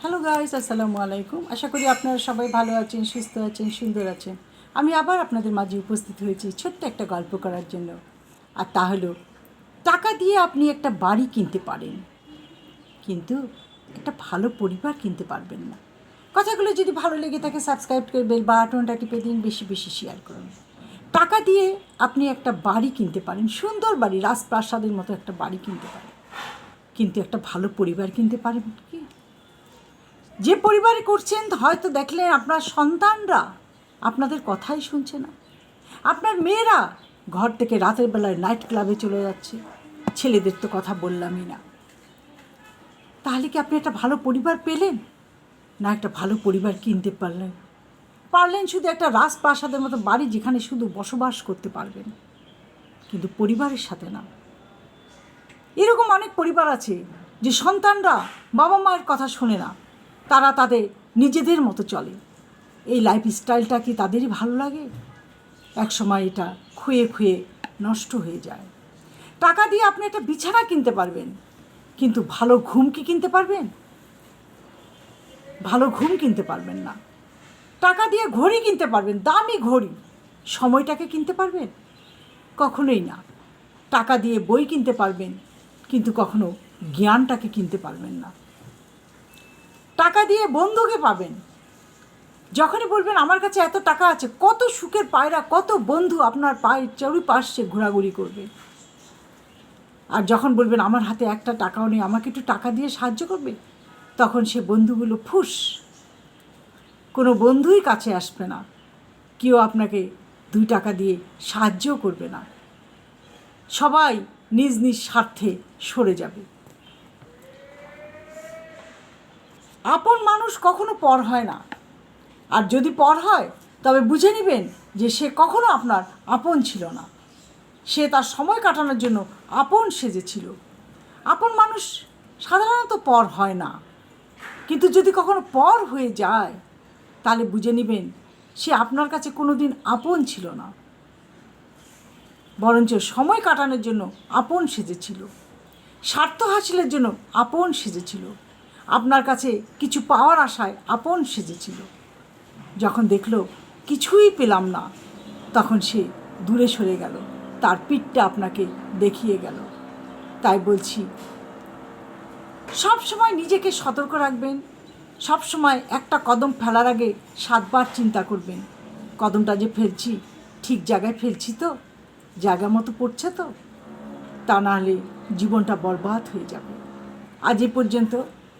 Hello guys আসসালামু আলাইকুম আশা করি আপনারা সবাই ভালো আছেন, সুস্থ আছেন, সুন্দর আছেন। আমি আবার আপনাদের মাঝে উপস্থিত হয়েছি ছোট্ট একটা গল্প করার জন্য। আর তা হলো, টাকা দিয়ে আপনি একটা বাড়ি কিনতে পারেন, কিন্তু একটা ভালো পরিবার কিনতে পারবেন না। কথাগুলো যদি ভালো লেগে থাকে সাবস্ক্রাইব করে বেল বাটনটা টিপে দিন, বেশি বেশি শেয়ার করুন। টাকা দিয়ে আপনি একটা বাড়ি কিনতে পারেন, সুন্দর বাড়ি, রাজপ্রাসাদের মতো একটা বাড়ি কিনতে পারেন। কিন্তু একটা ভালো পরিবার কিনতে পারেন কি? যে পরিবারে করছেন, হয়তো দেখলেন আপনার সন্তানরা আপনাদের কথাই শুনছে না। আপনার মেয়েরা ঘর থেকে রাতের বেলায় নাইট ক্লাবে চলে যাচ্ছে। ছেলেদের তো কথা বললামই না। তাহলে কি আপনি একটা ভালো পরিবার পেলেন? না একটা ভালো পরিবার কিনতে পারলেন? পারলেন শুধু একটা রাজপ্রাসাদের মতো বাড়ি যেখানে শুধু বসবাস করতে পারবেন। কিন্তু পরিবারের সাথে না। এরকম অনেক পরিবার আছে যে সন্তানরা বাবা মায়ের কথা শোনে না। তারা তাদের নিজেদের মতো চলে। এই লাইফ স্টাইলটা কি তাদেরই ভালো লাগে? এক সময় এটা খুয়ে খুয়ে নষ্ট হয়ে যায়। টাকা দিয়ে আপনি একটা বিছানা কিনতে পারবেন, কিন্তু ভালো ঘুম কি কিনতে পারবেন? ভালো ঘুম কিনতে পারবেন না। টাকা দিয়ে ঘড়ি কিনতে পারবেন, দামি ঘড়ি। সময়টাকে কিনতে পারবেন? কখনোই না। টাকা দিয়ে বই কিনতে পারবেন, কিন্তু কখনো জ্ঞানটাকে কিনতে পারবেন না। টাকা দিয়ে বন্ধুকে পাবেন। যখনই বলবেন, আমার কাছে এত টাকা আছে, কত সুখের পায়রা, কত বন্ধু আপনার পায়ের চারিপাশে ঘোরাঘুরি করবে। আর যখন বলবেন, আমার হাতে একটা টাকাও নেই, আমাকে একটু টাকা দিয়ে সাহায্য করবে? তখন সে বন্ধুগুলো ফুস। কোনো বন্ধুই কাছে আসবে না। কেউ আপনাকে দুই টাকা দিয়ে সাহায্যও করবে না। সবাই নিজ নিজ স্বার্থে সরে যাবে। আপন মানুষ কখনো পর হয় না। আর যদি পর হয়, তবে বুঝে নেবেন যে সে কখনো আপনার আপন ছিল না। সে তার সময় কাটানোর জন্য আপন সেজেছিল। আপন মানুষ সাধারণত পর হয় না। কিন্তু যদি কখনো পর হয়ে যায়, তাহলে বুঝে নেবেন সে আপনার কাছে কোনো দিন আপন ছিল না। বরঞ্চ সময় কাটানোর জন্য আপন সেজেছিল। স্বার্থ হাসিলের জন্য আপন সেজেছিল। আপনার কাছে কিছু পাওয়ার আশায় আপন সেজেছিল। যখন দেখল, কিছুই পেলাম না, তখন সে দূরে সরে গেল। তার পিঠটা আপনাকে দেখিয়ে গেল। তাই বলছি সব সময় নিজেকে সতর্ক রাখবেন। সব সময় একটা কদম ফেলার আগে সাতবার চিন্তা করবেন। কদমটা যে ফেলছি, ঠিক জায়গায় ফেলছি তো? জায়গা মতো পড়ছে তো? তা নাহলে জীবনটা বরবাদ হয়ে যাবে। আজ এ পর্যন্ত